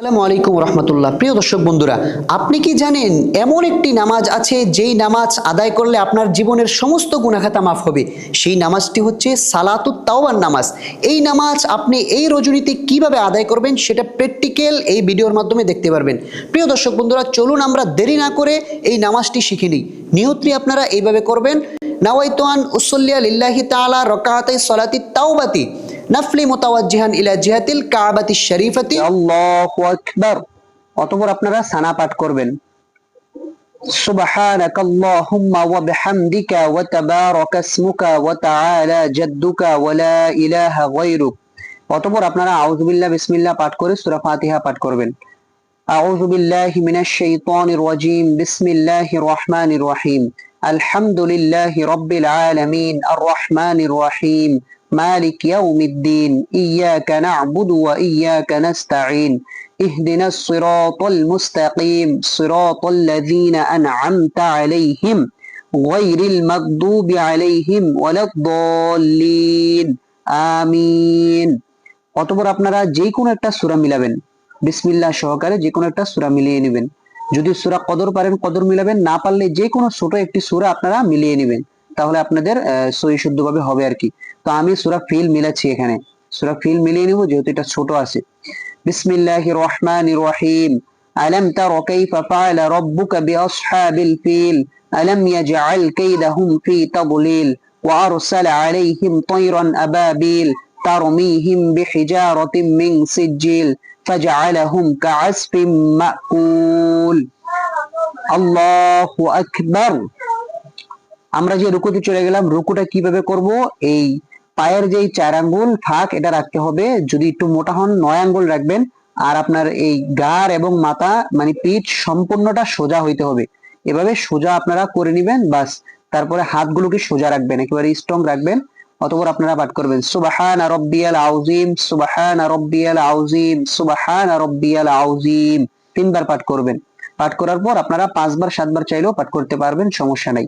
আসসালামু আলাইকুম রহমতুল্লাহ। প্রিয় দর্শক বন্ধুরা, আপনি কি জানেন এমন একটি নামাজ আছে যেই নামাজ আদায় করলে আপনার জীবনের সমস্ত গুণাখাতা মাফ হবে? সেই নামাজটি হচ্ছে সালাতুত তাওবার নামাজ। এই নামাজ আপনি এই রজনীতে কীভাবে আদায় করবেন সেটা প্র্যাকটিক্যাল এই ভিডিওর মাধ্যমে দেখতে পারবেন। প্রিয় দর্শক বন্ধুরা, চলুন আমরা দেরি না করে এই নামাজটি শিখে নিই। নিয়ত্রি আপনারা এইভাবে করবেন, নাওয়াইতোয়ান উসল্লিয়া লিল্লাহি তাআলা রকাআতাই সলাতি তাওবাতি। নাফলি মুতাওয়াজ্জিহান ইলা জিহাতিল কাবাতি শরীফাতি আল্লাহু আকবার অতঃপর আপনারা সানা পাঠ করবেন سبحانك اللهم وبحمدك وتبارك اسمك وتعالى جدك ولا إله غيرك অতঃপর আপনারা আউযু বিল্লাহ বিসমিল্লাহ পাঠ করে সূরা ফাতিহা পাঠ করবেন أعوذ بالله من الشيطان الرجيم بسم الله الرحمن الرحيم الحمد لله رب العالمين الرحمن الرحيم مالك يوم الدين إياك نعبد وإياك نستعين اهدنا الصراط المستقيم صراط الذين أنعمت عليهم غير المغضوب عليهم ولا الضالين آمين অতপর আপনারা যে কোনো একটা সূরা মিলাবেন বিসমিল্লাহ সহকারে যে কোনো একটা সূরা মিলিয়ে নেবেন যদি সূরা কদর পারেন কদর মিলাবেন না পারলে যে কোনো ছোট একটি সূরা আপনারা মিলিয়ে নেবেন তাহলে আপনাদের সহি শুদ্ধভাবে হবে আর কি তো আমি সূরা ফিল মিলাচ্ছি এখানে সূরা ফিল মিলিয়ে নেব যেহেতু এটা ছোট আছে বিসমিল্লাহির রহমানির রহিম ألم تر كيف فعل ربك بأصحاب الفيل ألم يجعل كيدهم في تضليل وأرسل عليهم طيرا أبابيل ترميهم بحجارة من سجيل فجعلهم كعصف مأكول الله أكبر আমরা যে রুকুতে চলে গেলাম, রুকুটা কীভাবে করব? এই পায়ের যেই চার আঙ্গুল ফাঁক এটা রাখতে হবে। যদি একটু মোটা হন, নয় আঙ্গুল রাখবেন। আর আপনার এই গার এবং মাথা মানে পিঠ সম্পূর্ণটা সোজা হইতে হবে। এভাবে সোজা আপনারা করে নিবেন, বাস। তারপরে হাতগুলোকে সোজা রাখবেন, একেবারে স্ট্রং রাখবেন। অতপর আপনারা পাঠ করবেন, সুবাহান রব্বিয়াল আউজিম সুবাহান রব্বিয়াল আউজিম সুবাহান রব্বিয়াল আউজিম তিনবার পাঠ করবেন। পাঠ করার পর আপনারা পাঁচবার, সাতবার চাইলেও পাঠ করতে পারবেন, সমস্যা নাই।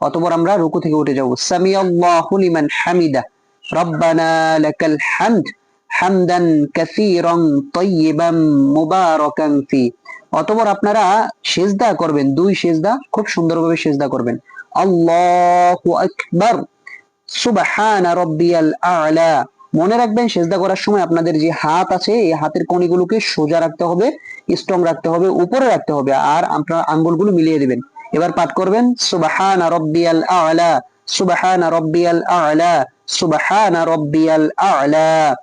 অতপর আমরা রুকু থেকে উঠে যাব। সামি আল্লাহু লিমান হামিদা। রব্বানা লাকাল হামদ হামদান কাসীরান তাইয়িবান মুবারাকান ফি। অতপর আপনারা সেজদা করবেন, দুই সেজদা, খুব সুন্দরভাবে সেজদা করবেন। আল্লাহু আকবার। সুবহানা রাব্বিয়াল আ'লা। মনে রাখবেন, সেজদা করার সময় আপনাদের যে হাত আছে, এই হাতের কণিগুলোকে সোজা রাখতে হবে স্ট্রং রাখতে হবে, উপরে রাখতে হবে, আর আপনার আঙ্গুলগুলো মিলিয়ে দিবেন। এবার পাঠ করবেন, সুবহানা রাব্বিয়াল আ'লা, সুবহানা রাব্বিয়াল আ'লা, সুবহানা রাব্বিয়াল আ'লা।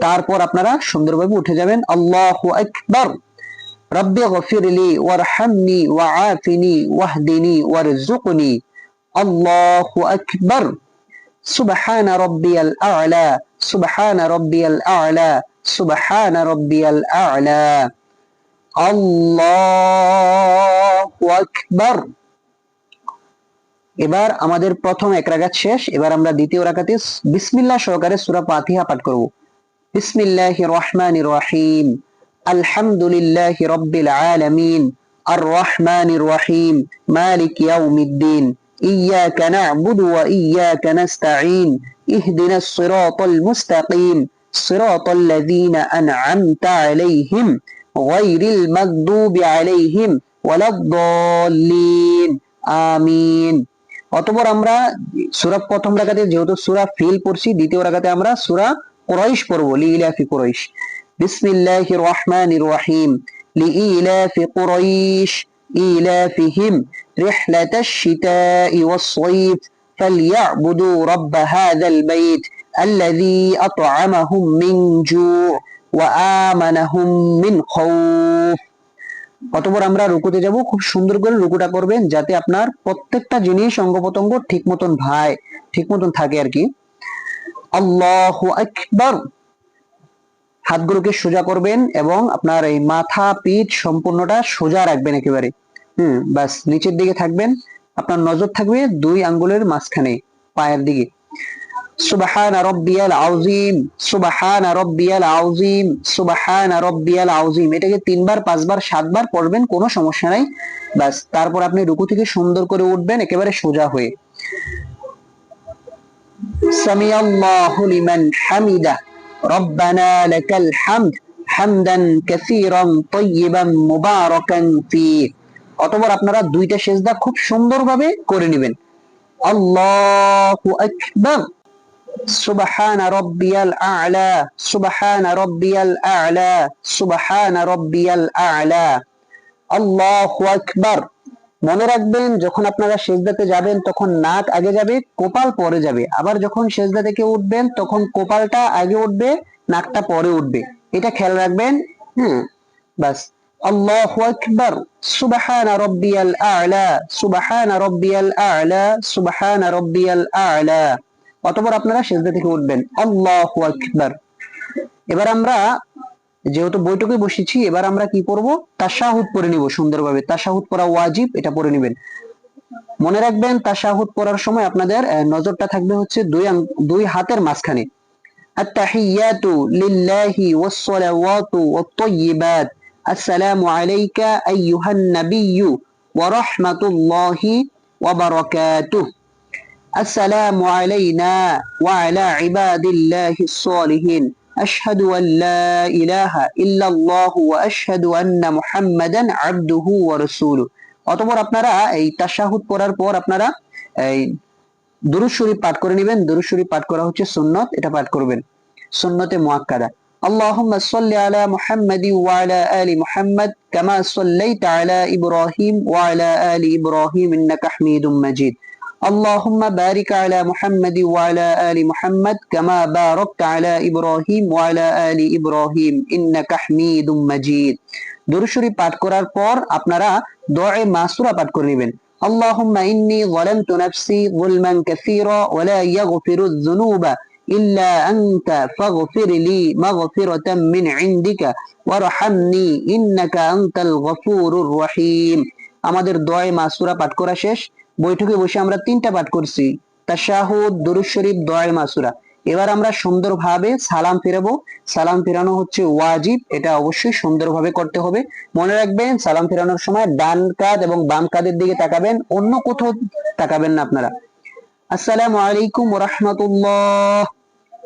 তারপর আপনারা সুন্দরভাবে উঠে যাবেন, আল্লাহু আকবার, রব্বি গফিরলি, ওয়ারহামনি ওয়াআফিনি ওয়াহদিনি ওয়ারজুকনি আল্লাহু আকবার সুবহান রব্বিয়াল আ'লা, সুবহান রব্বিয়াল আ'লা, সুবহান রব্বিয়াল আ'লা। আল্লাহু আকবার। এবার আমাদের প্রথম এক রাকাত শেষ, এবার আমরা দ্বিতীয় রাকাতে বিসমিল্লাহ সহকারে সূরা ফাতিহা পাঠ করব। বিসমিল্লাহির রহমানির রহিম। আলহামদুলিল্লাহি রাব্বিল আলামিন। আর রহমানির রহিম। মালিক ইয়াউমিদ্দিন। إياك نعبد وإياك نستعين اهدنا الصراط المستقيم صراط الذين أنعمت عليهم غير المغضوب عليهم ولا الضالين آمين অতপর আমরা সূরা প্রথম রাকাতে যেহেতু সূরা ফিল পড়ছি দ্বিতীয় রাকাতে আমরা সূরা কুরাইশ পড়ব লিইলাফি কুরাইশ বিসমিল্লাহির রহমানির রহিম লিইলাফি কুরাইশ إيلافهم رحلة الشتاء والصيف فليعبدوا رب هذا البيت الذي أطعمهم من جوع وآمنهم من خوف অতপর আমরা রুকুতে যাব খুব সুন্দর করে রুকুটা করবেন যাতে আপনার প্রত্যেকটা জিনিস অঙ্গ প্রত্যঙ্গ ঠিক মতন ভাই ঠিক মতন থাকে আর কি আল্লাহু আকবার হাতগুলোকে সোজা করবেন এবং আপনার এই মাথা পিঠ সম্পূর্ণটা সোজা রাখবেন একেবারে হুম বাস নিচের দিকে থাকবেন। আপনার নজর থাকবে দুই আঙ্গুলের মাঝখানে, পায়ের দিকে। সুবাহান রব্বিয়াল আউজিম সুবাহান রব্বিয়াল আউজিম সুবাহান রব্বিয়াল আউজিম এটাকে তিনবার, পাঁচবার, সাতবার পড়বেন, কোনো সমস্যা নাই। বাস তারপর আপনি রুকু থেকে সুন্দর করে উঠবেন, একেবারে সোজা হয়ে। সামিয়াল্লাহু লিমান হামিদা। রব্বানা লাকাল হামদ হামদান কাসীরান তাইয়িবান মুবারাকান ফি অতঃপর আপনারা দুইটা সেজদা খুব সুন্দরভাবে করে নেবেন। আল্লাহু আকবার। সুবহান রব্বিয়াল আ'লা। সুবহান রব্বিয়াল আ'লা। সুবহান রব্বিয়াল আ'লা। আল্লাহু আকবার। মনে রাখবেন, যখন আপনারা সেজদাতে যাবেন, তখন নাক আগে যাবে, কপাল পরে যাবে। আবার যখন সেজদা থেকে উঠবেন, তখন কপালটা আগে উঠবে, নাকটা পরে উঠবে। এটা খেয়াল রাখবেন হ্যাঁ বাস। আল্লাহ আকবর, সুবাহান রব্বিয়াল আলা, সুবাহান রব্বিয়াল আলা, সুবাহান রব্বিয়াল আলা। অতপর আপনারা সেজদা থেকে উঠবেন, আল্লাহ আকবর। এবার আমরা, যেহেতু বৈঠকে বসেছি, এবার আমরা কি করব? তাশাহুদ পড়ে নিব সুন্দরভাবে। তাশাহুদ পড়া ওয়াজিব, এটা পড়ে নেবেন। মনে রাখবেন, তাশাহুদ পড়ার সময় আপনাদের নজরটা থাকবে হচ্ছে দুই দুই হাতের মাঝখানে। আত্তাহিয়াতু লিল্লাহি ওয়াস সালাওয়াতু ওয়াত তাইয়্যিবাত والطيبات السلام عليك أيها النبي ورحمة الله وبركاته السلام علينا وعلى عباد الله الصالحين أشهد أن لا إله إلا الله وأشهد أن محمدا عبده ورسوله অতঃপর আপনারা এই তাশাহুদ পড়ার পর আপনারা এই দুরুদ শরীফ পাঠ করে নেবেন দুরুদ শরীফ পাঠ করা হচ্ছে সুন্নত এটা পাঠ করবেন সুন্নতে মুআক্কাদা اللهم صل على محمد وعلى آل محمد كما صليت على إبراهيم وعلى آل إبراهيم إنك حميد مجيد اللهم بارك على محمد وعلى آل محمد كما باركت على إبراهيم وعلى آل إبراهيم إنك حميد مجيد দুরূদ শরীফ পাঠ করার পর আপনারা দোয়া মাসুরা পাঠ করে নেবেন اللهم إني ظلمت نفسي ظلما كثيرا ولا يغفر الذنوب إلا أنت فاغفر لي مغفرة من عندك وارحمني إنك أنت الغفور الرحيم আমাদের দোয়া মাসুরা পাঠ করা শেষ বৈঠকে বসে আমরা তিনটা পাঠ করছি তাশাহুদ দুরূদ শরীফ দোয়া মাসুরা এবার আমরা সুন্দরভাবে সালাম ফেরাবো সালাম ফেরানো হচ্ছে ওয়াজিব এটা অবশ্যই সুন্দরভাবে করতে হবে মনে রাখবেন সালাম ফেরানোর সময় ডান কাঁধ এবং বাম কাঁধের দিকে তাকাবেন অন্য কোথাও তাকাবেন না আপনারা আসসালামু আলাইকুম ওয়া রাহমাতুল্লাহ